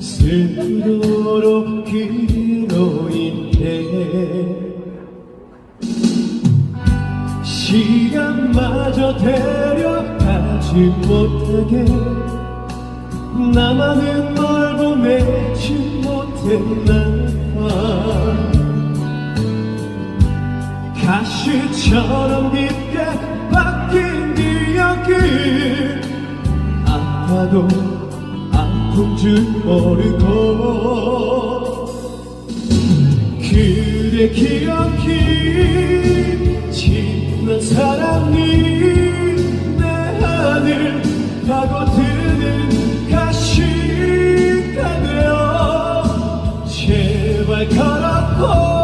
슬프도록 그로 인해 시간마저 데려가지 못하게 나만은 널 보내지 못했나 봐. 가시처럼 깊게 바뀐 기억을 아파도 공중머리 거 그대 기억이 지난 사랑이 내 안을 파고드는 가시가 되어 제발 가라고